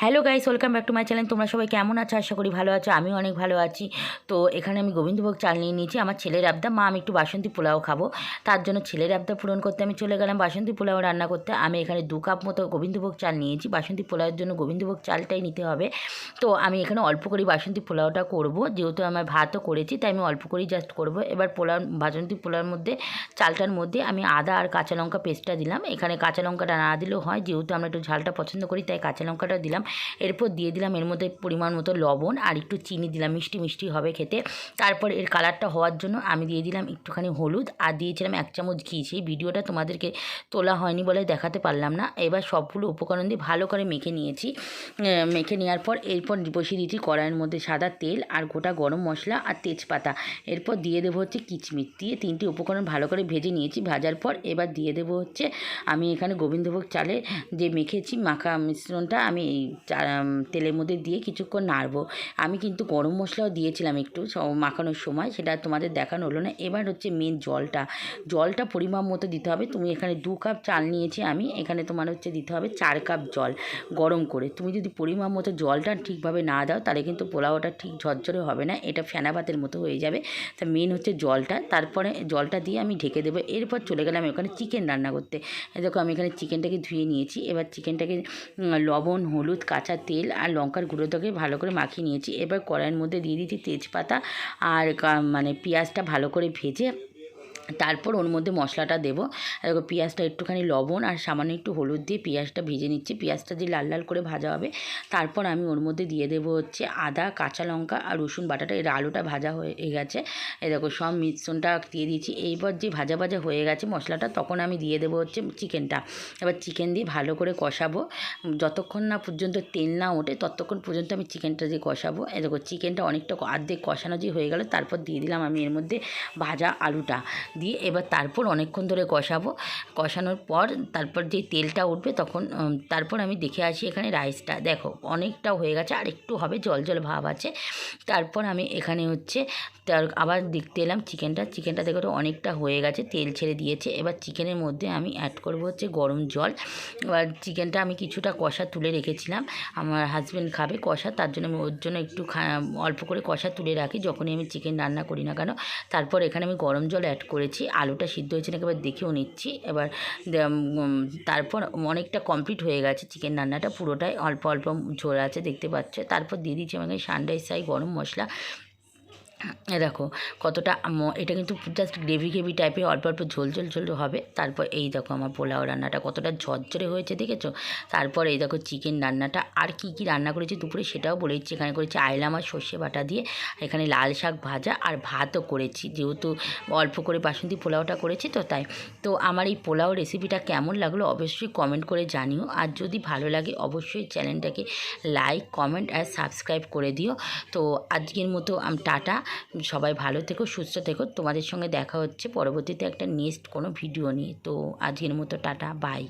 Hello guys welcome back to my channel তোমরা সবাই কেমন আছো? আশা করি ভালো আছো। আমিও অনেক ভালো আছি। তো এখানে আমি গোবিন্দভোগ চাল নিয়ে নিয়েছি। আমার ছেলের আবদা, মা, আমি একটু বাসন্তী পোলাও খাব। তার জন্য ছেলের আবদা পূরণ করতে আমি চলে গেলাম বাসন্তী পোলাও রান্না করতে। আমি এখানে দু কাপ মতো গোবিন্দভোগ চাল নিয়েছি। বাসন্তী পোলাওয়ের জন্য গোবিন্দভোগ চালটাই নিতে হবে। তো আমি এখানে অল্প করে বাসন্তী পোলাওটা করব। যেহেতু আমার ভাতও করেছি, তাই আমি অল্প করেই জাস্ট করব। এবার পোলাও, বাসন্তী পোলাওর মধ্যে, চালটার মধ্যে আমি আদা আর কাঁচা লঙ্কা পেস্টটা দিলাম। এখানে কাঁচা লঙ্কাটা না দিলেও হয়। যেহেতু আমরা একটু ঝালটা পছন্দ করি, তাই কাঁচা লঙ্কাটা দিলাম। এরপর দিয়ে দিলাম এর মধ্যে পরিমাণ মতো লবণ আর একটু চিনি দিলাম, মিষ্টি মিষ্টি হবে খেতে। তারপর এর কালারটা হওয়ার জন্য আমি দিয়ে দিলাম একটুখানি হলুদ আর দিয়েছিলাম এক চামচ ঘি। সেই ভিডিওটা তোমাদেরকে তোলা হয়নি বলে দেখাতে পারলাম না। এবার সবগুলো উপকরণ দিয়ে ভালো করে মেখে নিয়েছি। মেখে নেওয়ার পর এরপর বসিয়ে দিয়েছি কড়াইয়ের মধ্যে সাদা তেল আর গোটা গরম মশলা আর তেজপাতা। এরপর দিয়ে দেবো হচ্ছে কিচমিচ। দিয়ে তিনটি উপকরণ ভালো করে ভেজে নিয়েছি। ভাজার পর এবার দিয়ে দেবো হচ্ছে আমি এখানে গোবিন্দভোগ চালে যে মেখেছি মাখা মিশ্রণটা আমি এই তেলের মধ্যে দিয়ে কিছুক্ষণ নাড়বো। আমি কিন্তু গরম মশলাও দিয়েছিলাম একটু মাখানোর সময়, সেটা তোমাদের দেখানো হলো না। এবার হচ্ছে মেন জলটা। জলটা পরিমাণ মতো দিতে হবে। তুমি এখানে দু কাপ চাল নিয়েছি আমি। এখানে তোমার হচ্ছে দিতে হবে চার কাপ জল গরম করে। তুমি যদি পরিমাণ মতো জলটা ঠিকভাবে না দাও, তাহলে কিন্তু পোলাওটা ঠিক ঝরঝরে হবে না। এটা ফেনা ভাতের মতো হয়ে যাবে। তা মেন হচ্ছে জলটা। তারপরে জলটা দিয়ে আমি ঢেকে দেবো। এরপর চলে গেলাম ওখানে চিকেন রান্না করতে। দেখো আমি এখানে চিকেনটাকে ধুয়ে নিয়েছি। এবার চিকেনটাকে লবণ, হলুদ কাঁচা তেল আর লঙ্কার গুঁড়োটাকে ভালো করে মাখিয়ে নিয়েছি। এবার কড়াইয়ের মধ্যে দিয়ে দিচ্ছি তেজপাতা আর মানে পেঁয়াজটা ভালো করে ভেজে তারপর ওর মধ্যে মশলাটা দেবো। দেখো, পেঁয়াজটা একটুখানি লবণ আর সামান্য একটু হলুদ দিয়ে পেঁয়াজটা ভেজে নিচ্ছি। পেঁয়াজটা দিয়ে লাল লাল করে ভাজা হবে। তারপর আমি ওর মধ্যে দিয়ে দেবো হচ্ছে আদা, কাঁচা লঙ্কা আর রসুন বাটাটা। এর আলুটা ভাজা হয়ে গেছে। এ দেখো, সব মিশ্রণটা দিয়ে দিয়েছি। এইবার যে ভাজা ভাজা হয়ে গেছে মশলাটা, তখন আমি দিয়ে দেবো হচ্ছে চিকেনটা। এবার চিকেন দিয়ে ভালো করে কষাবো। যতক্ষণ না পর্যন্ত তেল না ওঠে, ততক্ষণ পর্যন্ত আমি চিকেনটা দিয়ে কষাবো। এ দেখো, চিকেনটা অনেকটা অর্ধেক কষানো যে হয়ে গেল, তারপর দিয়ে দিলাম আমি এর মধ্যে ভাজা আলুটা। দিয়ে এবার তারপর অনেকক্ষণ ধরে কষাবো। কষানোর পর তারপর যে তেলটা উঠবে তখন তারপর আমি দেখে আসি এখানে রাইসটা দেখো, অনেকটা হয়ে গেছে, আর একটু হবে জল জল ভাব আছে। তারপর আমি এখানে হচ্ছে, তার আবার দেখতে এলাম চিকেনটা চিকেনটা দেখো অনেকটা হয়ে গেছে, তেল ছেড়ে দিয়েছে। এবার চিকেনের মধ্যে আমি অ্যাড করব হচ্ছে গরম জল। এবার চিকেনটা আমি কিছুটা কষা তুলে রেখেছিলাম। আমার হাজব্যান্ড খাবে কষা, তার জন্য আমি ওর জন্য একটু অল্প করে কষা তুলে রাখি। যখনই আমি চিকেন রান্না করি না কেন, তারপর এখানে আমি গরম জল অ্যাড করেছি, আলুটা সিদ্ধ হয়েছে নাকি এবার দেখেও নিচ্ছি। এবার তারপর অনেকটা কমপ্লিট হয়ে গেছে চিকেন রান্নাটা, পুরোটাই অল্প অল্প ঝোল আছে, দেখতে পাচ্ছ। তারপর দিয়ে দিচ্ছি আমাকে সানরাইজ সাই গরম মশলা। এ দেখো, কতটা এটা কিন্তু জাস্ট গ্রেভি গ্রেভি টাইপের অল্প অল্প ঝোল ঝোল ঝোল হবে। তারপর এই দেখো আমার পোলাও রান্নাটা কতটা ঝরঝরে হয়েছে, দেখেছ? তারপর এই দেখো চিকেন রান্নাটা, আর কি কি রান্না করেছি দুপুরে সেটাও বলে দিচ্ছি। এখানে করেছি আইলাম আর সর্ষে বাটা দিয়ে, এখানে লাল শাক ভাজা আর ভাতও করেছি। যেহেতু অল্প করে বাসন্তী পোলাওটা করেছি তো তাই। তো আমার এই পোলাও রেসিপিটা কেমন লাগল অবশ্যই কমেন্ট করে জানিও। আর যদি ভালো লাগে অবশ্যই চ্যানেলটাকে লাইক কমেন্ট আর সাবস্ক্রাইব করে দিও। তো আজকের মতো আম, টাটা। সবাই ভালো থেকো, সুস্থ থেকো। তোমাদের সঙ্গে দেখা হচ্ছে পরবর্তীতে একটা নেক্সট কোনো ভিডিও নিয়ে। তো আজকের মতো টাটা বাই